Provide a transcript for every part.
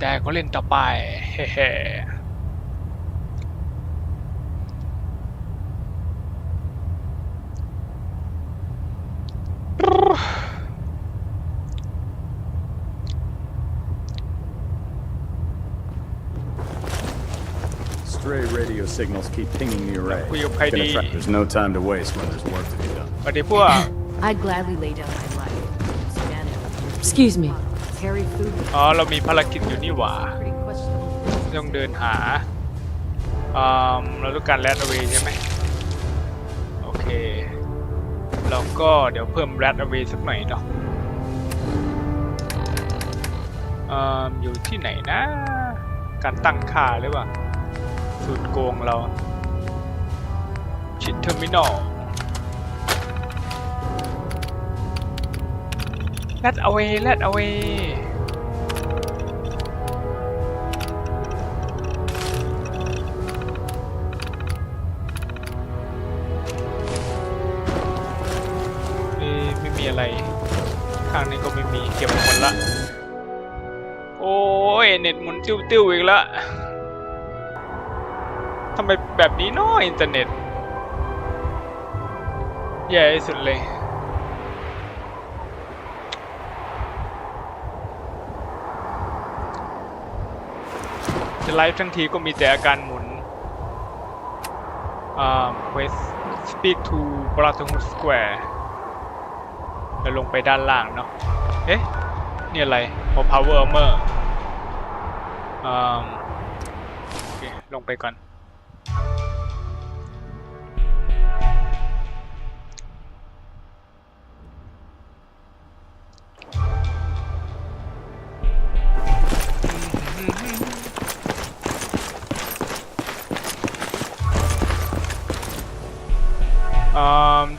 แต่ก็เล่นต่อไปเฮ้ Stray radio signals keep pinging the array. Kuya Kaidi. Gonna try- There's no time to waste when there's work to be done. สวัสดีพวก I'd gladly lay down my life. Scan it. Excuse me. Carry food. อ๋อ เรามีภารกิจอยู่นี่หว่า Pretty questionable. ต้องเดินหาอืมเราต้องการแรดเอาไว้ใช่ไหมโอเค เราก็เดี๋ยวเพิ่มแรดเอาไว้สักหน่อยเนาะอืมอยู่ที่ไหนนะ การตั้งค่าหรือเปล่าสูตรโกงเราชิดเทอร์มินอลแรดเอาไว้แรดเอาไว้ อะไร ข้างนี้ก็ไม่มีเก็บหมดละ โอ้ยเน็ตหมุนติ้วๆอีกละทำไมแบบนี้เนาะอินเทอร์เน็ตแย่ที่สุดเลยจะไลฟ์ทั้งทีก็มีแต่อาการหมุนอ่า quest speak to Brotherhood Square แล้วลงไปด้านล่างเนาะ เอ๊ะ นี่อะไร o power armor อ่าโอเค ลงไปก่อน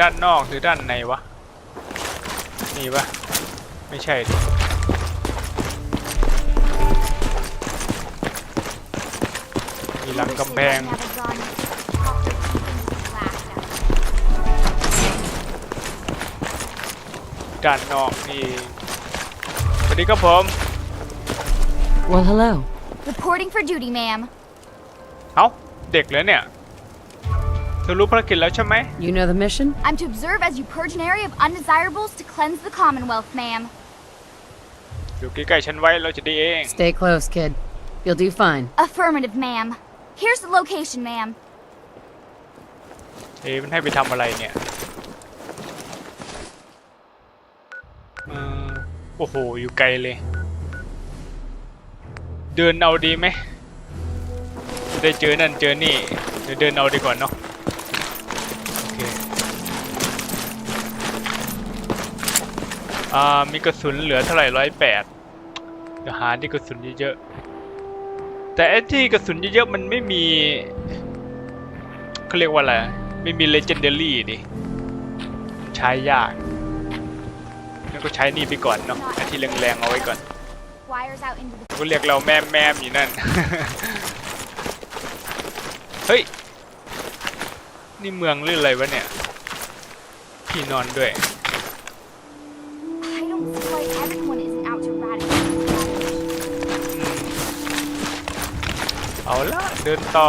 ด้านนอกหรือด้านในวะ นี่ปะไม่ใช่ดิมีหลังกำแพงด้านนอกนี่สวัสดีครับผม Well, hello. Reporting for duty, ma'am. เอ้า เด็กแล้วเนี่ย เธอรู้ภารกิจแล้วใช่ไหม You know the mission? I'm to observe as you purge an area of undesirables to cleanse the Commonwealth, ma'am. อยู่ใกล้ๆฉันไว้เราจะดีเอง Stay close, kid. You'll do fine. Affirmative, ma'am. Here's the location, ma'am. เอ๊ะมันให้ไปทำอะไรเนี่ยเออโอ้โห อยู่ไกลเลย เดินเอาดีไหมจะได้เจอนั่นเจอนี่เดี๋ยวเดินเอาดีกว่าเนาะ โอเค อ่ามีกระสุนเหลือเท่าไหร่ร้อยแปดเดี๋ยวหาที่กระสุนเยอะๆแต่ไอ้ที่กระสุนเยอะๆมันไม่มีเขาเรียกว่าอะไรไม่มี legendary ดิมันใช้ยากงั้นก็ใช้นี่ไปก่อนเนาะไอ้ที่แรงๆเอาไว้ก่อน Wires out into the ก็เรียกเราแม่แม่มอยู่นั่น เฮ้ย นี่เมืองหรืออะไรวะเนี่ยที่นอนด้วย เอาละเดินต่อ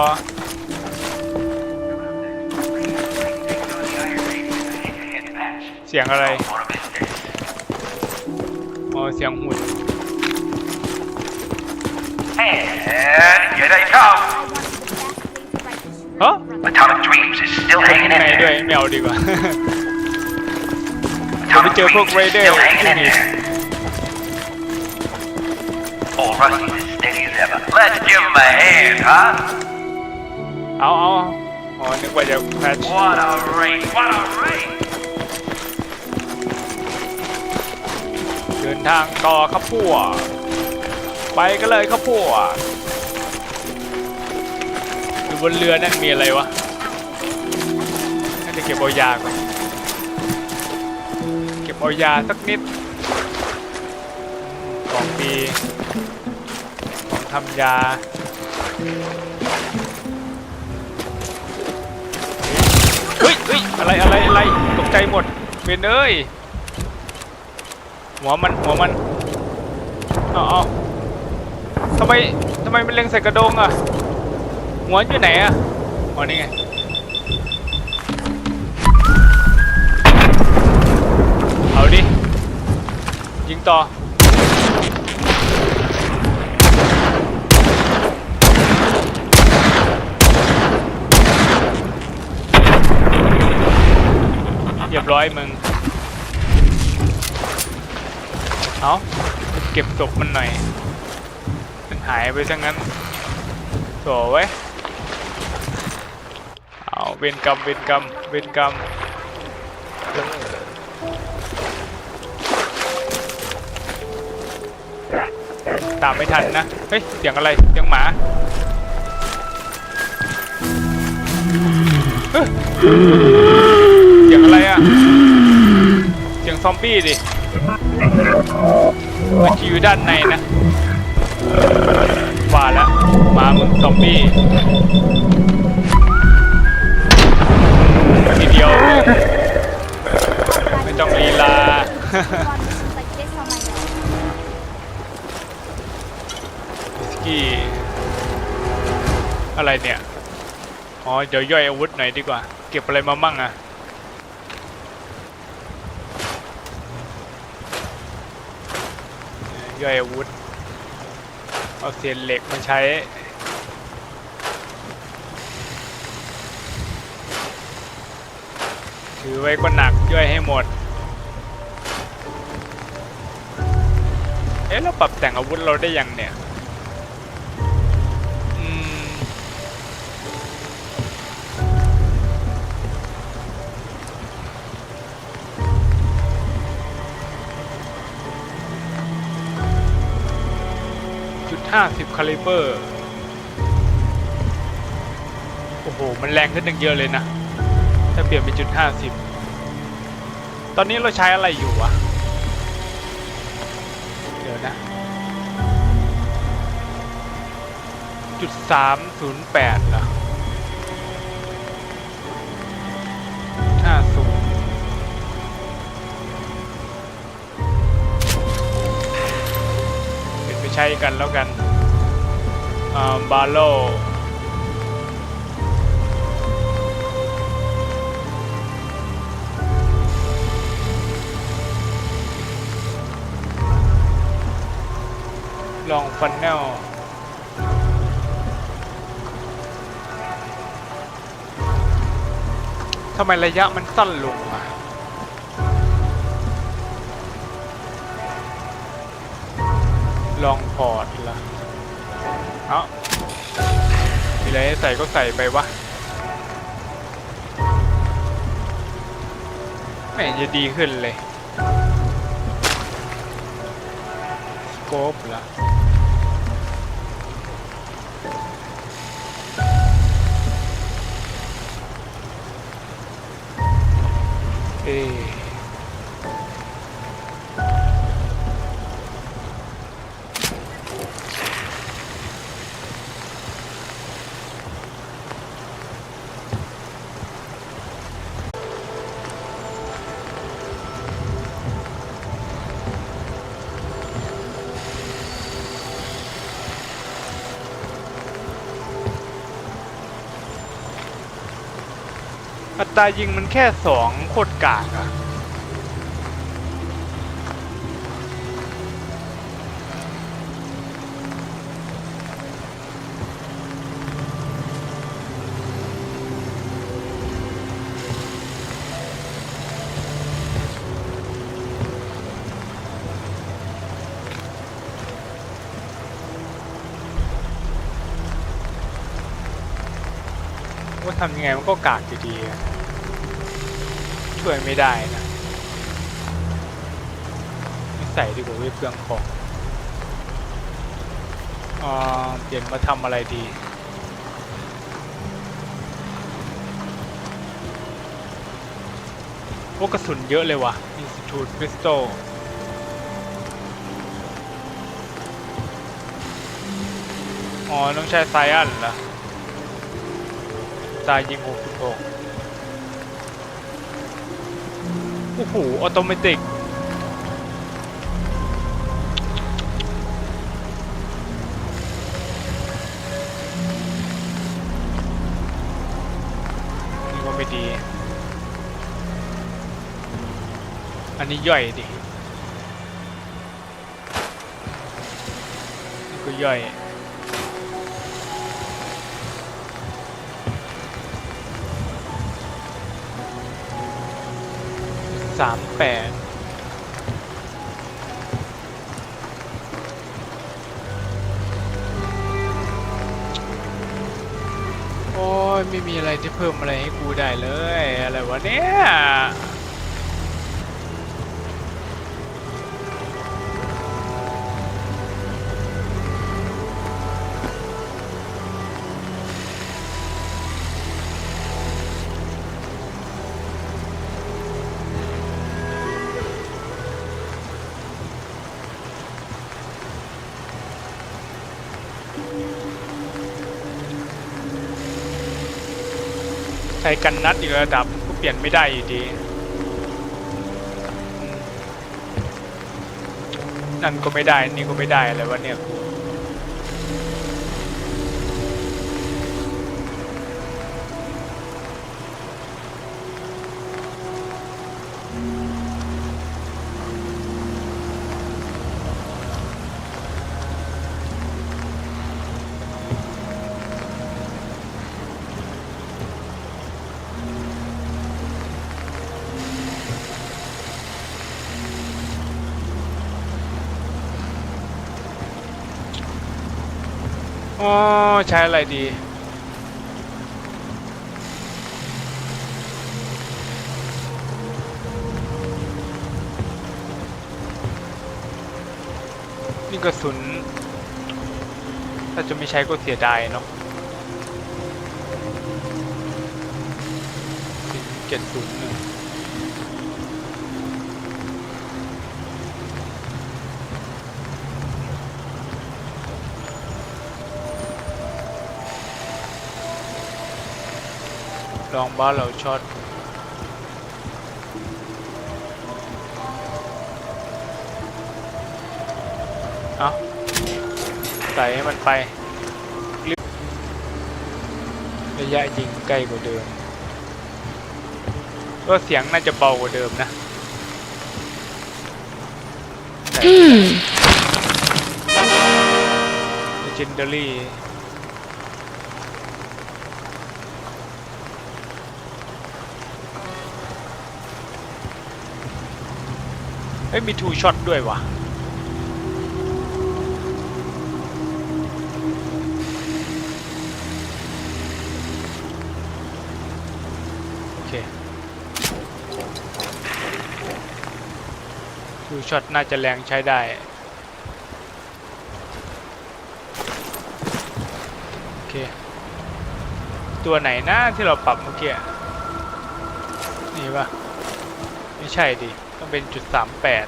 เสียงอะไรอ๋อเสียงหุ่น And here they come. I want the best way to right this shooter. Huh? Atomic Dreams is still ข้าง hanging ใน in ด้วย there. ไม่เอาดีกว่าเดี๋ยวไป Atomic เจอพวก Dreams ไร is เดอร์ still ที่ hanging in นี่ there. All Rusty's as steady as ever. Let's give him a hand, huh? เอาเอาอ๋อนึกว่าจะแพทช์ What a race! What a race! เดินทางต่อครับพวกไปกันเลยครับพวกอยู่บนเรือนั่นมีอะไรวะน่าจะเก็บเอายาก่อนเก็บเอายาสักนิดำยาเฮ้ยเฮ้ยอะไรอะไรอะไรตกใจหมดเป็นเอ้ยหัวมันหัวมันเอาเอาทำไมทำไมมันเล็งใส่กระโดงอะหัวอยู่ไหนอะอ๋อนี่ไงเอาดิยิงต่อ เร้อยมึง เอาเก็บศพมันหน่อย มันหายไปซะงั้นโถไว้ยเอาเวรกรรมเวรกรรมเวรกรรมตามไม่ทันนะ เฮ้ย เสียงอะไร เสียงหมาเฮ้ย ยงอะไรอะเสียงซอมบี้ดิมันจะอยู่ด้านในนะว่าแล้วมามึงซอมบี้ทีเดียวไม่ต้องลีลา สกี้อะไรเนี่ย อ๋อ เดี๋ยวย่อยอาวุธหน่อยดีกว่า เก็บอะไรมามั่งอะ ย่อยอาวุธ เอาเศษเหล็กมาใช้ ถือไว้ก็หนักย่อยให้หมด เอ๊ะเราปรับแต่งอาวุธเราได้ยังเนี่ย 50คาลิเบอร์ โอ้โห มันแรงขึ้นหนึ่งเยอะเลยนะ ถ้าเปลี่ยนเป็นจุด 50 ตอนนี้เราใช้อะไรอยู่วะ เดี๋ยวนะ จุด308เหรอ ใช้กันแล้วกันบาโลลองฟันแนลทำไมระยะมันสั้นลงอะ ลองพอร์ตละเอ้ามีอะไรให้ใส่ก็ใส่ไปวะไม่เห็นจะดีขึ้นเลยสโคปละเอ อัตรายิงมันแค่สองโคตรกากอะ ว่าทำยังไงมันก็กากอยู่ดีช่วยไม่ได้นะใส่ดีกว่าเวยเปลืองของอ่าเปลี่ยนมาทำอะไรดีโอ้กระสุนเยอะเลยว่ะ Institute Pistol อ๋อ ต้องใช้ไซอันเหรอ ตายยิงงคุณโกงโอ้โหออโตเมติกนี่ก็ไม่ดี อันนี้ย่อยดินี่ก็ย่อย สามแปดโอ้ย ไม่มีอะไรที่เพิ่มอะไรให้กูได้เลย อะไรวะเนี่ย ช้กันนัดอีกระดับก็เปลี่ยนไม่ได้อยู่ดีนั่นก็ไม่ได้ นี่ก็ไม่ได้อะไรวะเนี่ยกู อ๋อใช้อะไรดี นี่กระสุน ถ้าจะไม่ใช้ก็เสียดายเนาะเจ็ดศูนย์หนึ่ง ลองบ้าเราช็อตเอาใส่ให้มันไปรีบระยะยิงใกล้กว่าเดิมก็เสียงน่าจะเบากว่าเดิมนะแต่ Legendary เอ้ ยมีทูช็อตด้วยวะโอเคทูช็อตน่าจะแรงใช้ได้โอเคตัวไหนนะที่เราปรับเมื่อกี้นี่ปะไม่ใช่ดิ ต้องเป็นจุดสามแปด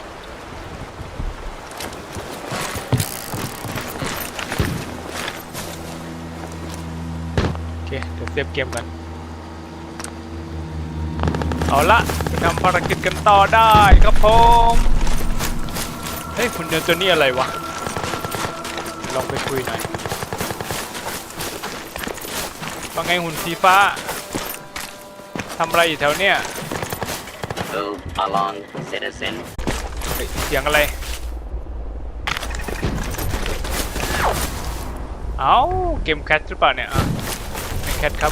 โอเค เดี๋ยวเซฟเกมกัน เอาละทำภารกิจกันต่อได้ครับผม เฮ้ยคุณเดินตัวนี้อะไรวะ ลองไปคุยหน่อยว่าไงหุ่นสีฟ้าทำอะไรอยู่แถวเนี้ย Move along, citizen. เฮ้ยเสียงอะไร เอาเกมแคทหรือเปล่าเนี่ยอะเป็นแคทครับ